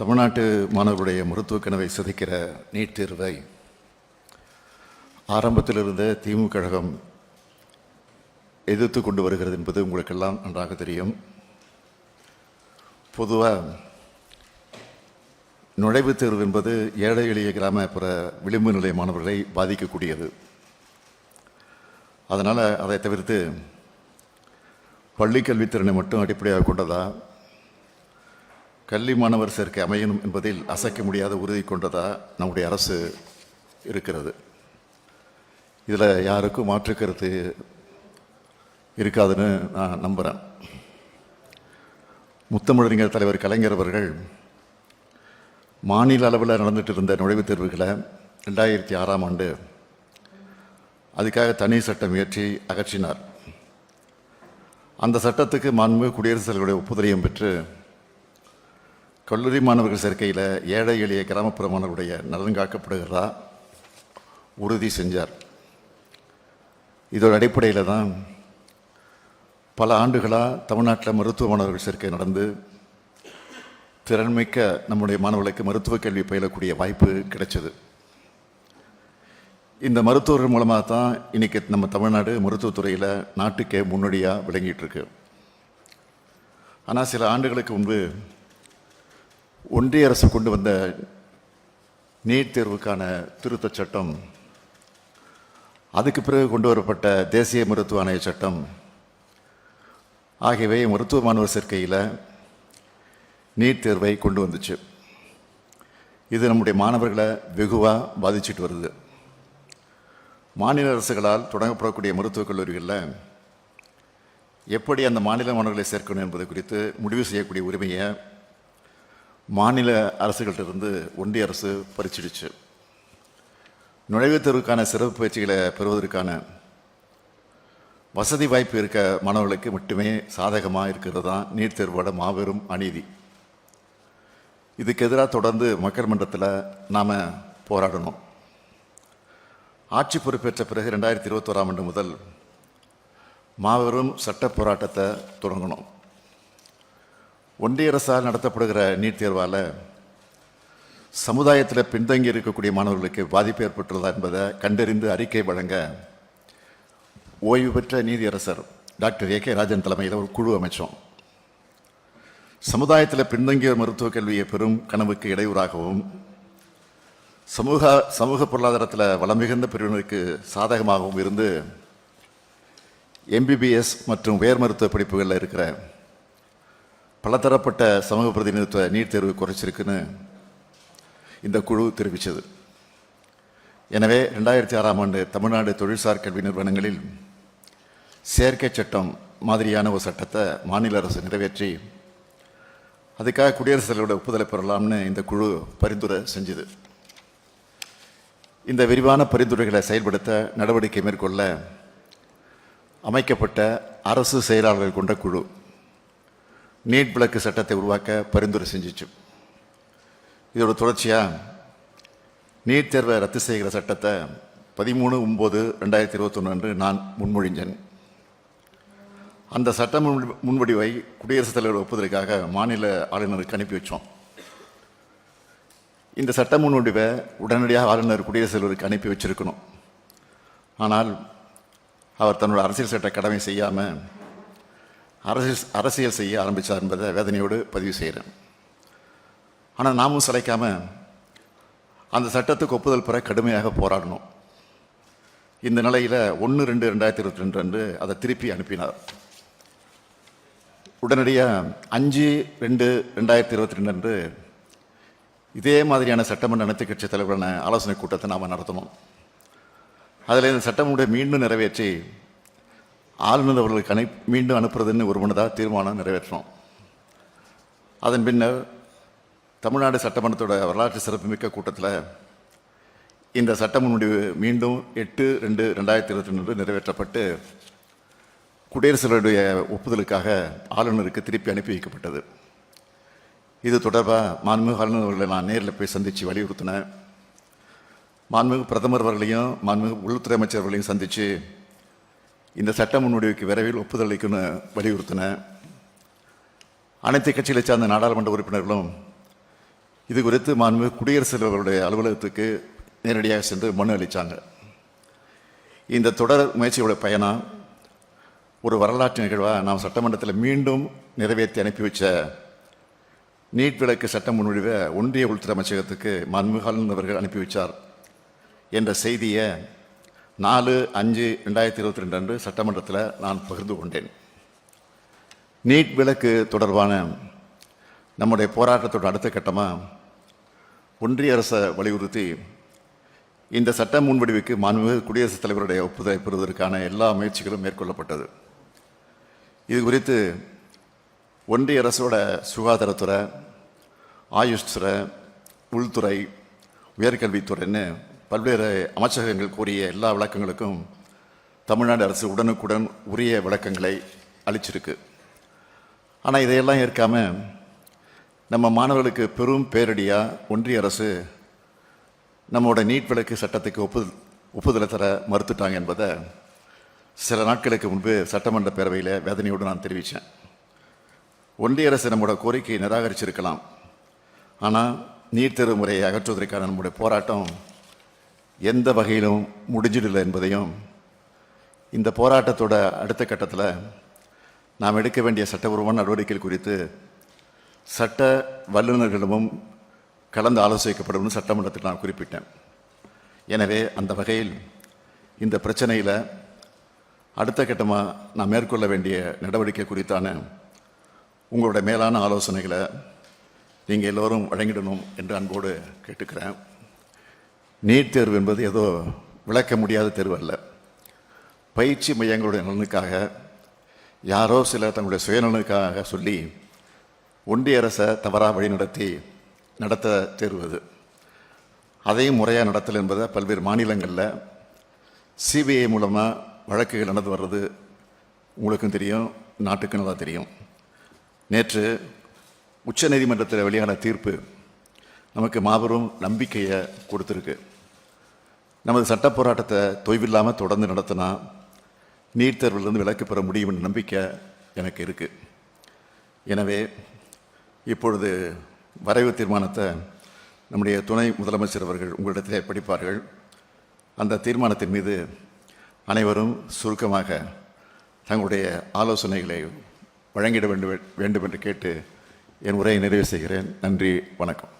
தமிழ்நாட்டு மாணவர்களுடைய மருத்துவ கனவை சிதைக்கிற நீட் தேர்வை ஆரம்பத்தில் இருந்த திமுக கழகம் எதிர்த்து கொண்டு வருகிறது என்பது உங்களுக்கெல்லாம் நன்றாக தெரியும். பொதுவாக நுழைவுத் தேர்வு என்பது ஏழை எளிய கிராமப்புற விளிம்பு நிலை மாணவர்களை பாதிக்கக்கூடியது. அதனால் அதை தவிர்த்து பள்ளி கல்வித்திறனை மட்டும் அடிப்படையாக கொண்டதாக கல்வி மாணவர் சேர்க்கை அமையணும் என்பதில் அசைக்க முடியாத உறுதி கொண்டதா நம்முடைய அரசு இருக்கிறது. இதில் யாருக்கும் மாற்றுக்கருத்து இருக்காதுன்னு நான் நம்புகிறேன் முத்தமிழறிஞர் தலைவர் கலைஞர் அவர்கள் மாநில அளவில் நடந்துட்டு இருந்த நுழைவுத் தேர்வுகளை ரெண்டாயிரத்தி ஆறாம் ஆண்டு அதுக்காக தனி சட்டம் இயற்றி அகற்றினார். அந்த சட்டத்துக்கு மாண்பு குடியரசுத் தலைவருடைய ஒப்புதலையும் பெற்று கல்லூரி மாணவர்கள் சேர்க்கையில் ஏழை எளிய கிராமப்புற மாணவருடைய நலன் காக்கப்படுகிறதா? உறுதி செஞ்சார். இதோட அடிப்படையில் தான் பல ஆண்டுகளாக தமிழ்நாட்டில் மருத்துவ மாணவர்கள் சேர்க்கை நடந்து திறன்மிக்க நம்முடைய மாணவர்களுக்கு மருத்துவ கல்வி பயிலக்கூடிய வாய்ப்பு கிடைச்சது. இந்த மருத்துவர்கள் மூலமாக தான் இன்னைக்கு நம்ம தமிழ்நாடு மருத்துவத்துறையில் நாட்டுக்கே முன்னோடியாக விளங்கிட்டு இருக்கு. ஆனால் சில ஆண்டுகளுக்கு முன்பு ஒன்றிய அரசு கொண்டு வந்த நீட் தேர்வுக்கான திருத்தச் சட்டம் அதுக்கு பிறகு கொண்டு வரப்பட்ட தேசிய மருத்துவ ஆணைய சட்டம் ஆகியவை மருத்துவ மாணவர் சேர்க்கையில் நீட் தேர்வை கொண்டு வந்துச்சு. இது நம்முடைய மாணவர்களை வெகுவாக பாதிச்சிட்டு வருது. மாநில அரசுகளால் தொடங்கப்படக்கூடிய மருத்துவக் கல்லூரிகளில் எப்படி அந்த மாநில மாணவர்களை சேர்க்கணும் என்பது குறித்து முடிவு செய்யக்கூடிய உரிமையை மாநில அரசுகள்கிட்டருந்து ஒன்றிய அரசு பறிச்சிடுச்சு. நுழைவுத் தேர்வுக்கான சிறப்பு பயிற்சிகளை பெறுவதற்கான வசதி வாய்ப்பு இருக்க மாணவர்களுக்கு மட்டுமே சாதகமாக இருக்கிறது? தான் நீட் தேர்வோட மாபெரும் அநீதி. இதுக்கு எதிராக தொடர்ந்து மக்கள் மன்றத்தில் நாம் போராடணும். ஆட்சி பொறுப்பேற்ற பிறகு ரெண்டாயிரத்தி இருபத்தோராம் ஆண்டு முதல் மாபெரும் சட்ட போராட்டத்தை தொடங்கணும். ஒன்றிய அரசால் நடத்தப்படுகிற நீட் தேர்வால் சமுதாயத்தில் பின்தங்கி இருக்கக்கூடிய மாணவர்களுக்கு பாதிப்பு ஏற்பட்டுள்ளதா என்பதை கண்டறிந்து அறிக்கை வழங்க ஓய்வு பெற்ற நீதியரசர் டாக்டர் ஏ கே ராஜன் தலைமையில் ஒரு குழு அமைச்சோம். சமுதாயத்தில் பின்தங்கிய மருத்துவ கல்வியை பெரும் கனவுக்கு இடையூறாகவும் சமூக சமூக பொருளாதாரத்தில் வளம் மிகுந்த பிரிவினருக்கு சாதகமாகவும் இருந்து எம்பிபிஎஸ் மற்றும் உயர் மருத்துவ படிப்புகளில் இருக்கிற பலதரப்பட்ட சமூக பிரதிநிதித்துவ நீட் தேர்வு குறைச்சிருக்குன்னு இந்த குழு தெரிவித்தது. எனவே ரெண்டாயிரத்தி ஆறாம் ஆண்டு தமிழ்நாடு தொழில்சார் கல்வி நிறுவனங்களில் செயற்கை சட்டம் மாதிரியான ஒரு சட்டத்தை மாநில அரசு நிறைவேற்றி அதுக்காக குடியரசுத் தலைவரோட ஒப்புதலை பெறலாம்னு இந்த குழு பரிந்துரை செஞ்சுது. இந்த விரிவான பரிந்துரைகளை செயல்படுத்த நடவடிக்கை மேற்கொள்ள அமைக்கப்பட்ட அரசு செயலாளர்கள் கொண்ட குழு நீட் விளக்கு சட்டத்தை உருவாக்க பரிந்துரை செஞ்சிச்சு. இதோட தொடர்ச்சியாக நீட் தேர்வை ரத்து செய்கிற சட்டத்தை பதிமூணு ஒம்பது ரெண்டாயிரத்தி இருபத்தொன்று அன்று நான் முன்மொழிஞ்சேன். அந்த சட்ட முன் முன்வடிவை குடியரசுத் தலைவர் ஒப்புதலுக்காக மாநில ஆளுநருக்கு அனுப்பி வச்சோம். இந்த சட்ட முன்வடிவை உடனடியாக ஆளுநர் குடியரசுத் தலைவருக்கு அனுப்பி வச்சிருக்கணும். ஆனால் அவர் தன்னோட அரசியல் சட்ட கடமை செய்யாமல் அரசியல் அரசியல் செய்ய ஆரம்பித்தார் என்பதை வேதனையோடு பதிவு செய்கிறேன். ஆனால் நாமும் சிலைக்காமல் அந்த சட்டத்துக்கு ஒப்புதல் பெற கடுமையாக போராடணும். இந்த நிலையில் ஒன்று ரெண்டு ரெண்டாயிரத்தி இருபத்தி ரெண்டு அன்று அதை திருப்பி அனுப்பினார். உடனடியாக அஞ்சு ரெண்டு ரெண்டாயிரத்தி இருபத்தி ரெண்டு அன்று இதே மாதிரியான சட்டமன்ற அனைத்து கட்சி தலைவரான ஆலோசனை கூட்டத்தை நாம் நடத்தணும். அதில் இந்த சட்டமுடைய மீண்டும் நிறைவேற்றி ஆளுநர் அவர்களுக்கு அனை மீண்டும் அனுப்புறதுன்னு ஒரு மனதாக தீர்மானம் நிறைவேற்றோம் அதன் பின்னர் தமிழ்நாடு சட்டமன்றத்தோட வரலாற்று சிறப்புமிக்க கூட்டத்தில் இந்த சட்ட முன்வடிவு மீண்டும் எட்டு ரெண்டு ரெண்டாயிரத்தி இருபத்தி ரெண்டு நிறைவேற்றப்பட்டு குடியரசுடைய ஒப்புதலுக்காக ஆளுநருக்கு திருப்பி அனுப்பி வைக்கப்பட்டது. இது தொடர்பாக மாண்புமிகு ஆளுநர் அவர்களை நான் நேரில் போய் சந்தித்து வலியுறுத்தினேன். மாண்புமிகு பிரதமர் அவர்களையும் மாண்புமிகு உள்துறை அமைச்சர் அவர்களையும் சந்தித்து இந்த சட்ட முன்வடிவுக்கு விரைவில் ஒப்புதல் அளிக்கணும்னு வலியுறுத்தின அனைத்து கட்சிகளை சார்ந்த நாடாளுமன்ற உறுப்பினர்களும் இது குறித்து மாண்பு குடியரசுத் தலைவருடைய அலுவலகத்துக்கு நேரடியாக சென்று மனு அளித்தாங்க இந்த தொடர் முயற்சியோட பயணம் ஒரு வரலாற்று நிகழ்வாக நாம் சட்டமன்றத்தில் மீண்டும் நிறைவேற்றி அனுப்பி வச்ச நீட் விளக்கு சட்ட முன்வடிவை ஒன்றிய உள்துறை அமைச்சகத்துக்கு மன்முகாலன் அவர்கள் அனுப்பி வச்சார் என்ற செய்தியை நாலு அஞ்சு ரெண்டாயிரத்தி இருபத்தி ரெண்டு அன்று சட்டமன்றத்தில் நான் பகிர்ந்து கொண்டேன். நீட் விலக்கு தொடர்பான நம்முடைய போராட்டத்தோட அடுத்த கட்டமாக ஒன்றிய அரசை வலியுறுத்தி இந்த சட்ட முன்வடிவுக்கு மாண்புமிகு குடியரசுத் தலைவருடைய ஒப்புதலை பெறுவதற்கான எல்லா முயற்சிகளும் மேற்கொள்ளப்பட்டது. இது குறித்து ஒன்றிய அரசோட சுகாதாரத்துறை ஆயுஷ் துறை உள்துறை உயர்கல்வித்துறைன்னு பல்வேறு அமைச்சகங்கள் கூறிய எல்லா விளக்கங்களுக்கும் தமிழ்நாடு அரசு உடனுக்குடன் உரிய விளக்கங்களை அளிச்சிருக்கு. ஆனால் இதையெல்லாம் ஏற்காமல் நம்ம மாணவர்களுக்கு பெரும் பேரடியாக ஒன்றிய அரசு நம்மளோட நீட் விலக்கு சட்டத்துக்கு ஒப்பு ஒப்புதலை தர மறுத்துட்டாங்க என்பதை சில நாட்களுக்கு முன்பு சட்டமன்ற பேரவையில் வேதனையோடு நான் தெரிவித்தேன் ஒன்றிய அரசு நம்மளோட கோரிக்கையை நிராகரிச்சிருக்கலாம். ஆனால் நீட் தேர்வு முறையை அகற்றுவதற்கான நம்முடைய போராட்டம் எந்த வகையிலும் முடிஞ்சிடல என்பதையும் இந்த போராட்டத்தோட அடுத்த கட்டத்தில் நாம் எடுக்க வேண்டிய சட்டபூர்வமான நடவடிக்கைகள் குறித்து சட்ட வல்லுநர்களிடமும் கலந்து ஆலோசிக்கப்படும் சட்டமன்றத்தில் நான் குறிப்பிட்டேன். எனவே அந்த வகையில் இந்த பிரச்சனையில் அடுத்த கட்டமாக நான் மேற்கொள்ள வேண்டிய நடவடிக்கை குறித்தான உங்களுடைய மேலான ஆலோசனைகளை நீங்கள் எல்லோரும் வழங்கிடணும் என்று அன்போடு கேட்டுக்கிறேன். நீட் தேர்வு என்பது ஏதோ விளக்க முடியாத தேர்வு அல்ல. பயிற்சி மையங்களுடைய நலனுக்காக யாரோ சிலர் தங்களுடைய சுயநலனுக்காக சொல்லி ஒன்றிய அரசை தவறாக வழிநடத்தி நடத்த தேர்வு அது. அதையும் முறையாக நடத்தல் என்பதை பல்வேறு மாநிலங்களில் சிபிஐ மூலமாக வழக்குகள் நடந்து வர்றது உங்களுக்கும் தெரியும் நாட்டுக்கும் தான் தெரியும். நேற்று உச்சநீதிமன்றத்தில் வெளியான தீர்ப்பு நமக்கு மாபெரும் நம்பிக்கையை கொடுத்துருக்கு. நமது சட்ட போராட்டத்தை தொய்வில்லாமல் தொடர்ந்து நடத்தினா நீட் தேர்விலிருந்து விலக்கு பெற முடியும் என்ற நம்பிக்கை எனக்கு இருக்குது எனவே இப்பொழுது வரைவு தீர்மானத்தை நம்முடைய துணை முதலமைச்சர் அவர்கள் உங்களிடத்திலே படிப்பார்கள். அந்த தீர்மானத்தின் மீது அனைவரும் சுருக்கமாக தங்களுடைய ஆலோசனைகளை வழங்கிட வேண்டும் வேண்டும் என்று கேட்டு என் உரையை நிறைவு செய்கிறேன். நன்றி வணக்கம்.